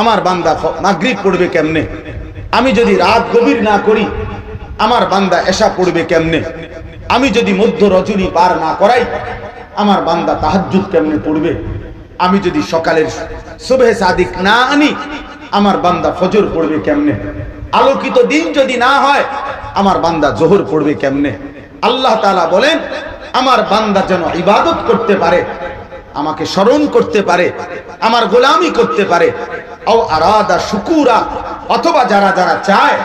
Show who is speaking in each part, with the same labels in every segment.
Speaker 1: আমার বান্দা মাগরিব পড়বে কেমনে? আমি যদি রাত গভীর না করি, আমার বান্দা এসা পড়বে কেমনে? আমি যদি মধ্য রজনী পার না করাই, আমার বান্দা তাহাজ্জুদ কেমনে পড়বে? আমি যদি সকালের শুভে সাদিক না আনি, আমার বান্দা ফজর পড়বে কেমনে? আলোকিত দিন যদি না হয়, আমার বান্দা জোহর পড়বে কেমনে? আল্লাহ তাআলা বলেন, আমার বান্দা যেন ইবাদত করতে পারে, আমাকে স্মরণ করতে পারে, আমার গোলামি করতে পারে আরাদা শুকুরা, অথবা যারা যারা চায়,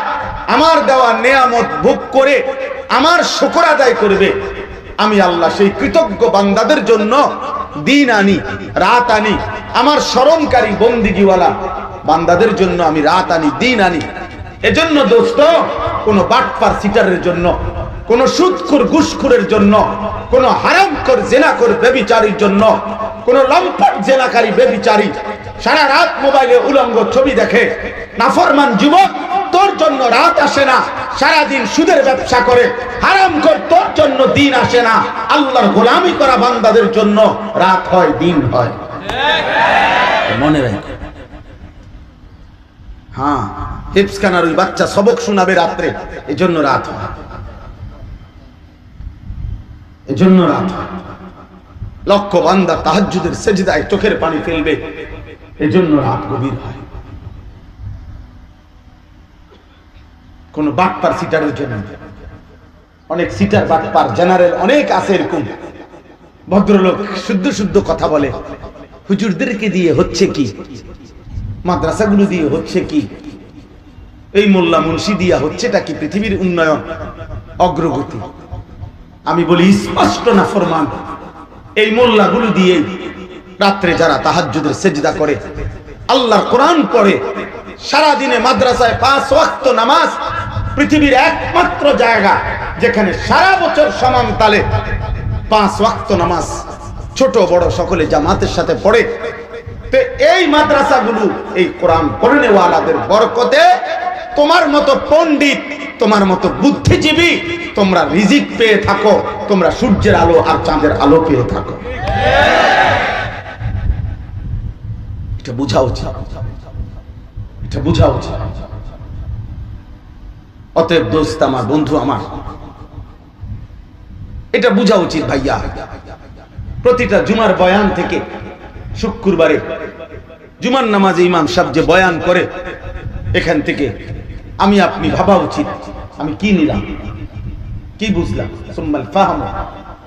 Speaker 1: আমার দেওয়া নেয়ামত ভোগ করে, আমার শুকর আদায় করবে। আমি আল্লাহ সেই কৃতজ্ঞ বান্দাদের জন্য দিন আনি, রাত আনি, আমার স্মরণকারী বন্দিগিওয়ালা বান্দাদের জন্য আমি রাত আনি, দিন আনি। এজন্য দোস্ত, কোনো বাটপার সিটারের জন্য, কোন সুদখুর ঘুষখুরের জন্য, কোন হারামখোর জেনাখোর বেবিচারীর জন্য, কোন লম্পট জেনাকারী বেবিচারী সারা রাত মোবাইলে উলঙ্গ ছবি দেখে। নাফরমান যুবক, তোর জন্য রাত আসে না। সারা দিন সুদের ব্যবসা করে, হারাম কর তোর জন্য দিন আসে না। আল্লাহর গোলামি করা বান্দাদের জন্য রাত হয়, দিন হয়। মনে রাখ। হ্যাঁ হিপসখানার ওই বাচ্চা সবক শোনাবে রাত্রে, এজন্য রাত হয়। এজন্য রাত হয়। লক্ষ বান্দা তাহাজ্জুদের সেজদায় চোখের পানি ফেলবে। এজন্য রাত গভীর হয়। কোন বাটপার সিটারের জন্য। অনেক সিটার, বাটপার, জেনারেল, অনেক আছে এরকম। ভদ্রলোক শুদ্ধ শুদ্ধ কথা বলে, হুজুরদেরকে দিয়ে হচ্ছে কি? মাদ্রাসাগুলো দিয়ে হচ্ছে কি? এই মোল্লা মুন্সি দিয়া হচ্ছেটা কি পৃথিবীর উন্নয়ন, অগ্রগতি? আমি বলি, স্পষ্ট না ফরমান। এই মোল্লাগুলো দিয়ে রাত্রে যারা তাহাজ্জুদের সেজদা করে, আল্লাহর কোরআন পড়ে সারা দিনে মাদ্রাসায় পাঁচ ওয়াক্ত নামাজ, পৃথিবীর একমাত্র জায়গা যেখানে সারা বছর সমান তালে পাঁচ ওয়াক্ত নামাজ ছোট বড় সকলে জামাতের সাথে পড়ে। তো এই মাদ্রাসাগুলো, এই কোরআন পড়নেওয়ালাদের বরকতে তোমার মতো পণ্ডিত, তোমার মতো বুদ্ধিজীবী, তোমরা রিজিক পেয়ে থাকো, তোমরা সূর্যের আলো আর চাঁদের আলো পেয়ে থাকো। এটা বোঝা উচিত। এটা বোঝা উচিত। অতএব দোস্ত আমার, বন্ধু আমার, এটা বোঝা উচিত ভাইয়া। প্রতিটা জুমার বয়ান থেকে শুক্রবারে জুমার নামাজে ইমাম সাহেব যে বয়ান করে, এখান থেকে আমি আপনি ভাবা উচিত। আমি কি নিলাম? কি বুঝলাম? সুম্মাল ফাহাম।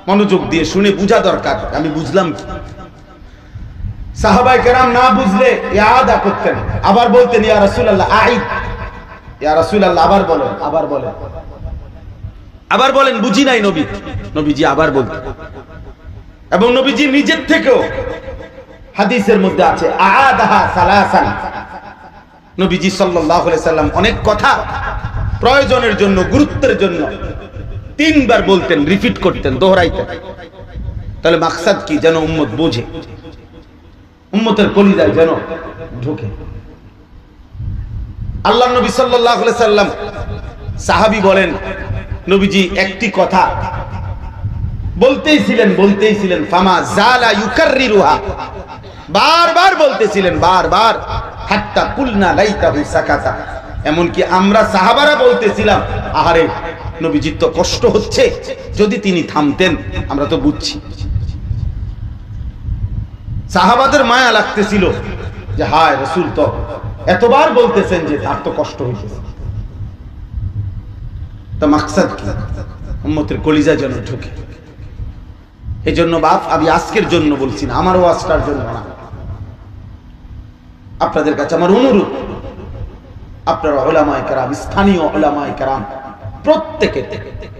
Speaker 1: মনোযোগ দিয়ে শুনে বুঝা দরকার। আমি বুঝলাম কি? সাহাবাই কেরাম না বুঝলে ইয়াদা করতেন। আবার বলতেন, ইয়া রাসূলুল্লাহ আইদ ইয়া রাসূলুল্লাহ, আবার বলেন আবার বলেন। আবার বলেন, বুঝি নাই নবী। নবীজি আবার বলতেন। এবং নবীজি নিজের থেকেও হাদিসের মধ্যে আছে আদাহা সালাসান। নবীজি সাল্লাল্লাহু আলাইহি সাল্লাম অনেক কথা প্রয়োজনের জন্য, গুরুত্বের জন্য তিনবার বলতেন, রিপিট করতেন, দোহরাইতেন। তাহলে মাকসাদ কি? যেন উম্মত বোঝে। উম্মতের কলিজায় যেন ঢোকে। আল্লাহ নবী সাল্লাল্লাহু সাল্লাম সাহাবী বলেন, নবীজি একটি কথা বলতেই ছিলেন বলতেই ছিলেন ফামা জালা ইউকাররিরুহা। বারবার বলতেছিলেন, বারবার, হাত্তা কুলনা লাইতাহু সাকাতা। এমনকি আমরা সাহাবারা বলতেছিলাম, আহারে, নবীজির তো কষ্ট হচ্ছে, যদি তিনি থামতেন, আমরা তো বুঝছি। সাহাবাদের মায়া লাগতেছিল যে, হায় রসুল তো এতবার বলতেছেন যে তার তো কষ্ট হইতেছে। তা মাকসাদ কি? উম্মতের কলিজা যেন ঢুকে। এই জন্য বাপ, আমি আজকের জন্য বলছি না, আমার ওয়াজটার জন্য না। আপনাদের কাছে আমার অনুরোধ, আপনারা ওলামায় কারাম, স্থানীয় ওলামায় কারাম, প্রত্যেকের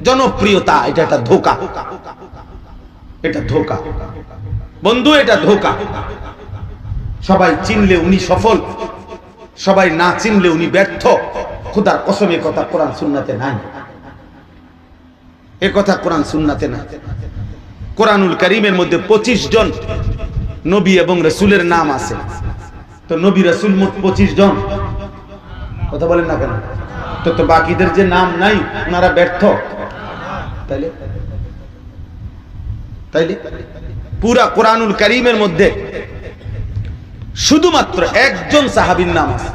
Speaker 1: জনপ্রিয়তা এটা একটা ধোকা। এটা ধোকা। বন্ধু, এটা ধোকা। সবাই চিনলে উনি সফল, সবাই না চিনলে উনি ব্যর্থ। খুদার কসমে কথা কোরআন সুন্নাতে নাই। এ কথা কোরআন সুন্নাতে নাই। কোরআনুল করিমের মধ্যে পঁচিশ জন নবী এবং রসুলের নাম আছে। তো নবী রসুল মোট পঁচিশ জন। কথা বলেন না কেন? তো তো বাকিদের যে নাম নাই ওনারা ব্যর্থ। তাইলে তাইলে? পুরা কোরআনুল করিমের মধ্যে শুধুমাত্র একজন সাহাবির নাম আছে।